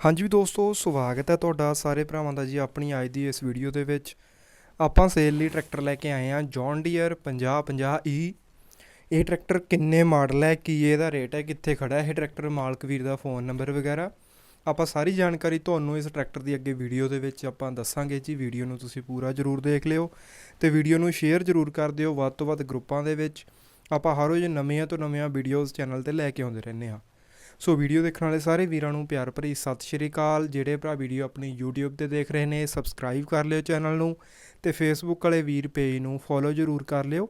ਹਾਂਜੀ ਦੋਸਤੋ, ਸਵਾਗਤ ਹੈ ਤੁਹਾਡਾ ਸਾਰੇ ਭਰਾਵਾਂ ਦਾ ਜੀ ਆਪਣੀ ਅੱਜ ਦੀ ਇਸ ਵੀਡੀਓ ਦੇ ਵਿੱਚ। ਆਪਾਂ ਸੇਲ ਲਈ ਟਰੈਕਟਰ ਲੈ ਕੇ ਆਏ ਹਾਂ ਜੌਨ ਡੀਅਰ 5050 ਈ ਇਹ ਟਰੈਕਟਰ ਕਿੰਨੇ ਮਾਡਲ ਹੈ, ਕੀ ਇਹਦਾ ਰੇਟ ਹੈ, ਕਿੱਥੇ ਖੜਾ ਹੈ, ਇਹ ਟਰੈਕਟਰ ਮਾਲਕ ਵੀਰ ਦਾ ਫੋਨ ਨੰਬਰ ਵਗੈਰਾ। ਆਪਾਂ ਸਾਰੀ ਜਾਣਕਾਰੀ ਤੁਹਾਨੂੰ ਇਸ ਟਰੈਕਟਰ ਦੀ ਅੱਗੇ ਵੀਡੀਓ ਦੇ ਵਿੱਚ ਆਪਾਂ ਦੱਸਾਂਗੇ ਜੀ। ਵੀਡੀਓ ਨੂੰ ਤੁਸੀਂ ਪੂਰਾ ਜ਼ਰੂਰ ਦੇਖ ਲਿਓ ਤੇ ਵੀਡੀਓ ਨੂੰ ਸ਼ੇਅਰ ਜ਼ਰੂਰ ਕਰ ਦਿਓ। ਵੱਧ ਤੋਂ ਵੱਧ ਗਰੁੱਪਾਂ ਦੇ ਵਿੱਚ ਆਪਾਂ ਹਰ ਰੋਜ਼ ਨਵੀਆਂ ਤੋਂ ਨਵੀਆਂ ਵੀਡੀਓਜ਼ ਚੈਨਲ ਤੇ ਲੈ ਕੇ ਆਉਂਦੇ ਰਹਿੰਦੇ ਹਾਂ। ਸੋ ਵੀਡੀਓ ਦੇਖਣ ਵਾਲੇ ਸਾਰੇ ਵੀਰਾਂ ਨੂੰ ਪਿਆਰ ਭਰੀ ਸਤਿ ਸ਼੍ਰੀ ਅਕਾਲ। ਜਿਹੜੇ ਭਰਾ ਵੀਡੀਓ ਆਪਣੀ YouTube ਤੇ ਦੇਖ ਰਹੇ ਨੇ ਸਬਸਕ੍ਰਾਈਬ ਕਰ ਲਿਓ ਚੈਨਲ ਨੂੰ ਤੇ Facebook ਵਾਲੇ ਵੀਰ ਪੇਜ ਨੂੰ ਫੋਲੋ ਜ਼ਰੂਰ ਕਰ ਲਿਓ।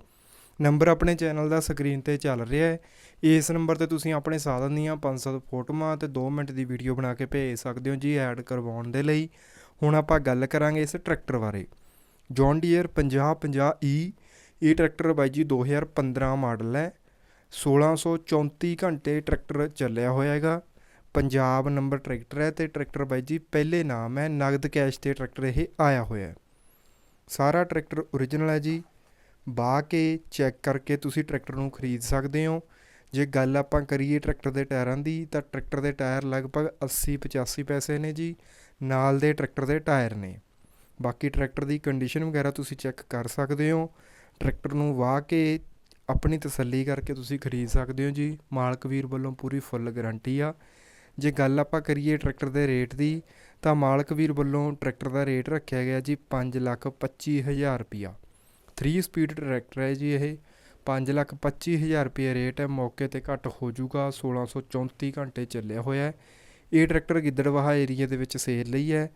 ਨੰਬਰ ਆਪਣੇ ਚੈਨਲ ਦਾ ਸਕਰੀਨ ਤੇ ਚੱਲ ਰਿਹਾ ਹੈ। ਇਸ ਨੰਬਰ ਤੇ ਤੁਸੀਂ ਆਪਣੇ ਸਾਧਨ ਦੀਆਂ 500 ਫੋਟੋਆਂ ਤੇ 2 ਮਿੰਟ ਦੀ ਵੀਡੀਓ ਬਣਾ ਕੇ ਭੇਜ ਸਕਦੇ ਹੋ ਜੀ ਐਡ ਕਰਵਾਉਣ ਦੇ ਲਈ। ਹੁਣ ਆਪਾਂ ਗੱਲ ਕਰਾਂਗੇ ਇਸ ਟਰੈਕਟਰ ਬਾਰੇ। ਜੌਨ ਡੀਅਰ 5050 ਈ ਇਹ ਟਰੈਕਟਰ ਬਾਈ ਜੀ 2015 ਮਾਡਲ ਹੈ। 1634 ਘੰਟੇ ਟਰੈਕਟਰ ਚੱਲਿਆ ਹੋਇਆ ਹੈਗਾ। ਪੰਜਾਬ ਨੰਬਰ ਟਰੈਕਟਰ ਹੈ ਅਤੇ ਟਰੈਕਟਰ ਬਾਈ ਜੀ, ਪਹਿਲੇ ਨਾਮ ਹੈ, ਨਗਦ ਕੈਸ਼ ਤੇ ਟਰੈਕਟਰ ਇਹ ਆਇਆ ਹੋਇਆ ਸਾਰਾ ਟਰੈਕਟਰ ਓਰੀਜਨਲ ਹੈ ਜੀ। ਬਾ ਕੇ ਚੈੱਕ ਕਰਕੇ ਤੁਸੀਂ ਟਰੈਕਟਰ ਨੂੰ ਖਰੀਦ ਸਕਦੇ ਹੋ। ਜੇ ਗੱਲ ਆਪਾਂ ਕਰੀਏ ਟਰੈਕਟਰ ਦੇ ਟਾਇਰਾਂ ਦੀ, ਤਾਂ ਟਰੈਕਟਰ ਦੇ ਟਾਇਰ ਲਗਭਗ 80 85 ਪੈਸੇ ਨੇ ਜੀ, ਨਾਲ ਦੇ ਟਰੈਕਟਰ ਦੇ ਟਾਇਰ ਨੇ। ਬਾਕੀ ਟਰੈਕਟਰ ਦੀ ਕੰਡੀਸ਼ਨ ਵਗੈਰਾ ਤੁਸੀਂ ਚੈੱਕ ਕਰ ਸਕਦੇ ਹੋ। ਟਰੈਕਟਰ ਨੂੰ ਵਾਹ ਕੇ ਆਪਣੀ ਤਸੱਲੀ ਕਰਕੇ ਤੁਸੀਂ ਖਰੀਦ ਸਕਦੇ ਹੋ ਜੀ। ਮਾਲਕ ਵੀਰ ਵੱਲੋਂ ਪੂਰੀ ਫੁੱਲ ਗਾਰੰਟੀ ਆ। ਜੇ ਗੱਲ ਆਪਾਂ ਕਰੀਏ ਟਰੈਕਟਰ ਦੇ ਰੇਟ ਦੀ, ਤਾਂ ਮਾਲਕ ਵੀਰ ਵੱਲੋਂ ਟਰੈਕਟਰ ਦਾ ਰੇਟ ਰੱਖਿਆ ਗਿਆ ਜੀ 5 ਲੱਖ 25 ਹਜ਼ਾਰ ਰੁਪਿਆ 3 ਸਪੀਡ ਟਰੈਕਟਰ ਹੈ ਜੀ ਇਹ। 5 ਲੱਖ 25 ਹਜ਼ਾਰ ਰੁਪਏ ਰੇਟ ਹੈ। ਮੌਕੇ ਤੇ ਘੱਟ ਹੋ ਜਾਊਗਾ। 1634 ਘੰਟੇ ਚੱਲਿਆ ਹੋਇਆ ਹੈ। ਇਹ ਟਰੈਕਟਰ ਗਿੱਦੜਵਾਹਾ ਏਰੀਆ ਦੇ ਵਿੱਚ ਸੇਲ ਲਈ ਹੈ।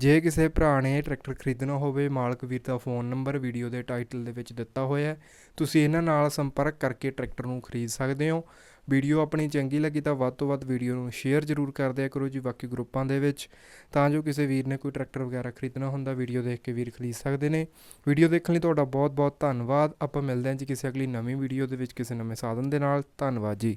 ਜੇ ਕਿਸੇ ਭਰਾ ਨੇ ਟਰੈਕਟਰ ਖਰੀਦਣਾ ਹੋਵੇ, ਮਾਲਕ ਵੀਰ ਦਾ ਫੋਨ ਨੰਬਰ ਵੀਡੀਓ ਦੇ ਟਾਈਟਲ ਦੇ ਵਿੱਚ ਦਿੱਤਾ ਹੋਇਆ ਹੈ। ਤੁਸੀਂ ਇਹਨਾਂ ਨਾਲ ਸੰਪਰਕ ਕਰਕੇ ਟਰੈਕਟਰ ਨੂੰ ਖਰੀਦ ਸਕਦੇ ਹੋ। ਵੀਡੀਓ ਆਪਣੀ ਚੰਗੀ ਲੱਗੀ ਤਾਂ ਵੱਧ ਤੋਂ ਵੱਧ ਵੀਡੀਓ ਨੂੰ ਸ਼ੇਅਰ ਜ਼ਰੂਰ ਕਰ ਦਿਆ ਕਰੋ ਜੀ ਬਾਕੀ ਗਰੁੱਪਾਂ ਦੇ ਵਿੱਚ। ਤਾਂ ਜੋ ਕਿਸੇ ਵੀਰ ਨੇ ਕੋਈ ਟਰੈਕਟਰ ਵਗੈਰਾ ਖਰੀਦਣਾ ਹੁੰਦਾ, ਵੀਡੀਓ ਦੇਖ ਕੇ ਵੀਰ ਖਰੀਦ ਸਕਦੇ ਨੇ। ਵੀਡੀਓ ਦੇਖਣ ਲਈ ਤੁਹਾਡਾ ਬਹੁਤ ਬਹੁਤ ਧੰਨਵਾਦ। ਆਪਾਂ ਮਿਲਦੇ ਹਾਂ ਜੀ ਕਿਸੇ ਅਗਲੀ ਨਵੀਂ ਵੀਡੀਓ ਦੇ ਵਿੱਚ ਕਿਸੇ ਨਵੇਂ ਸਾਧਨ ਦੇ ਨਾਲ। ਧੰਨਵਾਦ ਜੀ।